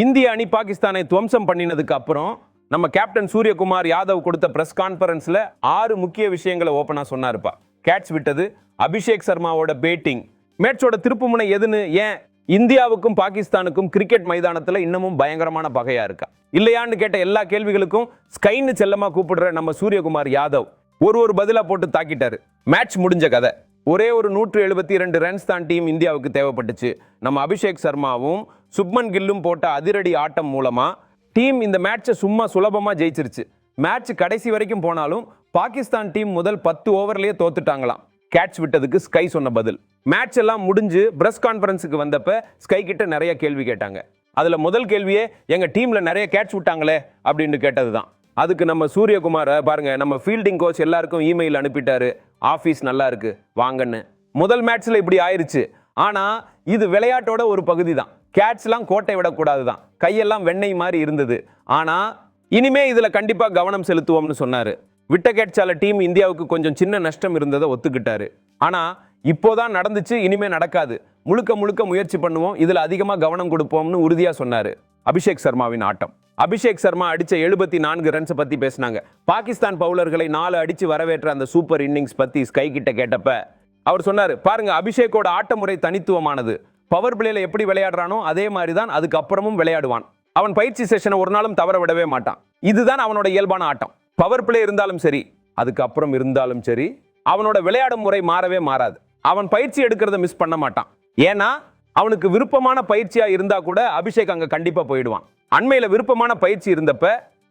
இந்திய அணி பாகிஸ்தானை துவம்சம் பண்ணினதுக்கு அப்புறம் நம்ம கேப்டன் சூரியகுமார் யாதவ் கொடுத்த பிரஸ் கான்ஃபரன்ஸில் ஆறு முக்கிய விஷயங்களை ஓப்பனாக சொன்னாருப்பா. கேட்ச் விட்டது அபிஷேக் சர்மாவோட பேட்டிங் மேட்சோட திருப்புமுனை எதுன்னு ஏன் இந்தியாவுக்கும் பாகிஸ்தானுக்கும் கிரிக்கெட் மைதானத்தில் இன்னமும் பயங்கரமான பகையாக இருக்கா? இல்லையான்னு கேட்ட எல்லா கேள்விகளுக்கும் ஸ்கைன்னு செல்லமாக கூப்பிடுற நம்ம சூரியகுமார் யாதவ் ஒரு ஒரு பதிலாக போட்டு தாக்கிட்டாரு. மேட்ச் முடிஞ்ச கதை. ஒரே ஒரு நூற்று எழுபத்தி ரெண்டு ரன்ஸ் தான் டீம் இந்தியாவுக்கு தேவைப்பட்டுச்சு. நம்ம அபிஷேக் சர்மாவும் சுப்மன் கில்லும் போட்ட அதிரடி ஆட்டம் மூலமாக டீம் இந்த மேட்ச்சை சும்மா சுலபமாக ஜெயிச்சிருச்சு. மேட்ச் கடைசி வரைக்கும் போனாலும் பாகிஸ்தான் டீம் முதல் பத்து ஓவர்லேயே தோத்துட்டாங்களாம். கேட்ச் விட்டதுக்கு ஸ்கை சொன்ன பதில். மேட்ச் எல்லாம் முடிஞ்சு ப்ரெஸ் கான்ஃபரன்ஸுக்கு வந்தப்ப ஸ்கை கிட்ட நிறைய கேள்வி கேட்டாங்க. அதில் முதல் கேள்வியே எங்கள் டீமில் நிறைய கேட்ச் விட்டாங்களே அப்படின்னு கேட்டதுதான். அதுக்கு நம்ம சூரியகுமாரை பாருங்கள் நம்ம ஃபீல்டிங் கோச் எல்லாருக்கும் இமெயில் அனுப்பிட்டாரு. ஆஃபீஸ் நல்லா இருக்குது வாங்கன்னு. முதல் மேட்ச்சில் இப்படி ஆயிருச்சு. ஆனால் இது விளையாட்டோட ஒரு பகுதி தான் கேட்ஸ்லாம் கோட்டை விடக்கூடாது தான் கையெல்லாம் வெண்ணெய் மாதிரி இருந்தது. ஆனால் இனிமே இதில் கண்டிப்பாக கவனம் செலுத்துவோம்னு சொன்னார். விட்ட கேட்சால டீம் இந்தியாவுக்கு கொஞ்சம் சின்ன நஷ்டம் இருந்ததை ஒத்துக்கிட்டாரு. ஆனால் இப்போதான் நடந்துச்சு இனிமே நடக்காது. முழுக்க முழுக்க முயற்சி பண்ணுவோம் இதில் அதிகமாக கவனம் கொடுப்போம்னு உறுதியாக சொன்னார். அபிஷேக் சர்மாவின் ஆட்டம். அபிஷேக் சர்மா அடித்த எழுபத்தி நான்கு ரன்ஸை பற்றி பேசினாங்க. பாகிஸ்தான் பவுலர்களை நாலு அடித்து வரவேற்ற அந்த சூப்பர் இன்னிங்ஸ் பற்றி ஸ்கை கிட்ட கேட்டப்ப அவர் சொன்னார் பாருங்க அபிஷேக்கோட ஆட்ட முறை தனித்துவமானது. பவர் பிளேல எப்படி விளையாடுறானோ அதே மாதிரி தான் அதுக்கப்புறமும் விளையாடுவான். அவன் பயிற்சி செஷனை ஒரு நாளும் தவற விடவே மாட்டான். இதுதான் அவனோட இயல்பான ஆட்டம். பவர் பிளே இருந்தாலும் சரி அதுக்கப்புறம் இருந்தாலும் சரி அவனோட விளையாடும் முறை மாறவே மாறாது. அவன் பயிற்சி எடுக்கிறத மிஸ் பண்ண மாட்டான். ஏன்னா அவனுக்கு விருப்பமான பயிற்சியா இருந்தா கூட அபிஷேக் அங்க கண்டிப்பா போயிடுவான். அண்மையில விருப்பமான பயிற்சி இருந்தப்ப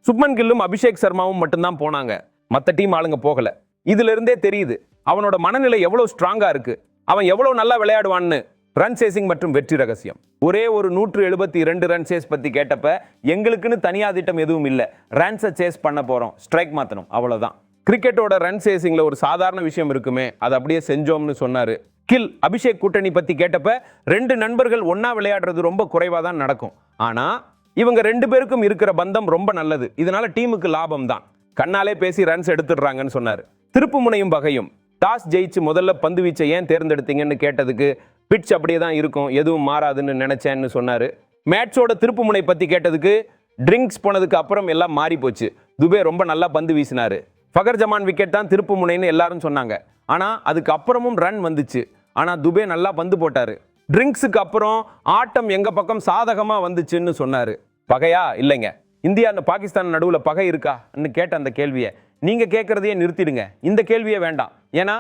சுப்மன் கில்லும் அபிஷேக் சர்மாவும் மட்டும்தான் போனாங்க. மற்ற டீம் ஆளுங்க போகல. இதுல இருந்தே தெரியுது அவனோட மனநிலை எவ்வளவு ஸ்ட்ராங்கா இருக்கு அவன் எவ்வளவு நல்லா விளையாடுவான்னு. ரன் சேசிங் மற்றும் வெற்றி ரகசியம். ஒரே ஒரு நூற்று எழுபத்தி இரண்டு ரன் சேஸ் பற்றி கேட்டப்ப எங்களுக்குன்னு தனியாக திட்டம் எதுவும் இல்லை. ரன்ஸை சேஸ் பண்ண போகிறோம் ஸ்ட்ரைக் மாற்றணும் அவ்வளோதான் கிரிக்கெட்டோட ரன் சேசிங்கில் ஒரு சாதாரண விஷயம் இருக்குமே. அதை அப்படியே செஞ்சோம்னு சொன்னார். கில் அபிஷேக் கூட்டணி பற்றி கேட்டப்ப ரெண்டு நண்பர்கள் ஒன்றா விளையாடுறது ரொம்ப குறைவாக தான் நடக்கும். ஆனால் இவங்க ரெண்டு பேருக்கும் இருக்கிற பந்தம் ரொம்ப நல்லது. இதனால டீமுக்கு லாபம் தான். கண்ணாலே பேசி ரன்ஸ் எடுத்துடுறாங்கன்னு சொன்னார். திருப்பு முனையும் பகையும் டாஸ் ஜெயிச்சு முதல்ல பந்து வீச்சை ஏன் தேர்ந்தெடுத்தீங்கன்னு கேட்டதுக்கு பிட்ச் அப்படியே தான் இருக்கும். எதுவும் மாறாதுன்னு நினைச்சேன்னு சொன்னார். மேட்சோட திருப்பு முனை கேட்டதுக்கு ட்ரிங்க்ஸ் போனதுக்கு அப்புறம் எல்லாம் மாறி போச்சு. துபே ரொம்ப நல்லா பந்து வீசினார். ஃபகர் ஜமான் விக்கெட் தான் திருப்பு முனைன்னு எல்லாரும் சொன்னாங்க. ஆனால் அதுக்கு அப்புறமும் ரன் வந்துச்சு. ஆனால் துபே நல்லா பந்து போட்டார். ட்ரிங்க்ஸுக்கு அப்புறம் ஆட்டம் எங்கள் பக்கம் சாதகமாக வந்துச்சுன்னு சொன்னார். பகையா? இல்லைங்க. இந்தியா அந்த பாகிஸ்தான் நடுவில் பகை இருக்கான்னு கேட்ட அந்த கேள்வியை. நீங்கள் கேட்குறதையே நிறுத்திடுங்க. இந்த கேள்வியே வேண்டாம். ஏன்னா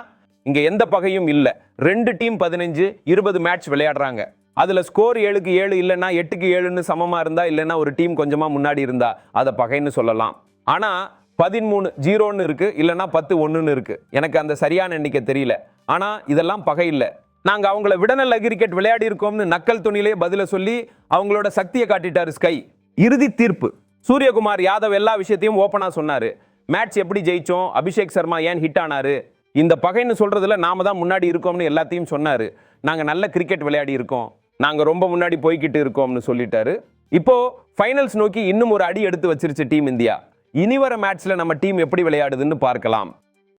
இங்கே எந்த பகையும் இல்லை. ரெண்டு டீம் பதினஞ்சு இருபது மேட்ச் விளையாடுறாங்க. அதில் ஸ்கோர் ஏழுக்கு ஏழு இல்லைன்னா எட்டுக்கு ஏழுன்னு சமமாக இருந்தா இல்லைன்னா ஒரு டீம் கொஞ்சமாக முன்னாடி இருந்தா அதை பகைன்னு சொல்லலாம். ஆனால் பதிமூணு ஜீரோன்னு இருக்குது இல்லைன்னா பத்து ஒன்றுன்னு இருக்குது எனக்கு அந்த சரியான எண்ணிக்கை தெரியல. ஆனால் இதெல்லாம் பகை இல்லை. நாங்கள் அவங்கள விடநல்ல கிரிக்கெட் விளையாடி இருக்கோம்னு நக்கல் துணிலே பதில சொல்லி அவங்களோட சக்தியை காட்டிட்டார் ஸ்கை இறுதி தீர்ப்பு. சூரியகுமார் யாதவ் எல்லா விஷயத்தையும் ஓப்பனாக சொன்னார். மேட்ச் எப்படி ஜெயிச்சோம்? அபிஷேக் சர்மா ஏன் ஹிட் ஆனார்? இந்த பகைன்னு சொல்கிறதுல நாம தான் முன்னாடி இருக்கோம்னு எல்லாத்தையும் சொன்னார். நாங்கள் நல்ல கிரிக்கெட் விளையாடி இருக்கோம். நாங்கள் ரொம்ப முன்னாடி போய்கிட்டு இருக்கோம்னு சொல்லிட்டாரு. இப்போது ஃபைனல்ஸ் நோக்கி இன்னும் ஒரு அடி எடுத்து வச்சிருச்சு டீம் இந்தியா. இனி வர மேட்ச்சில் நம்ம டீம் எப்படி விளையாடுதுன்னு பார்க்கலாம்.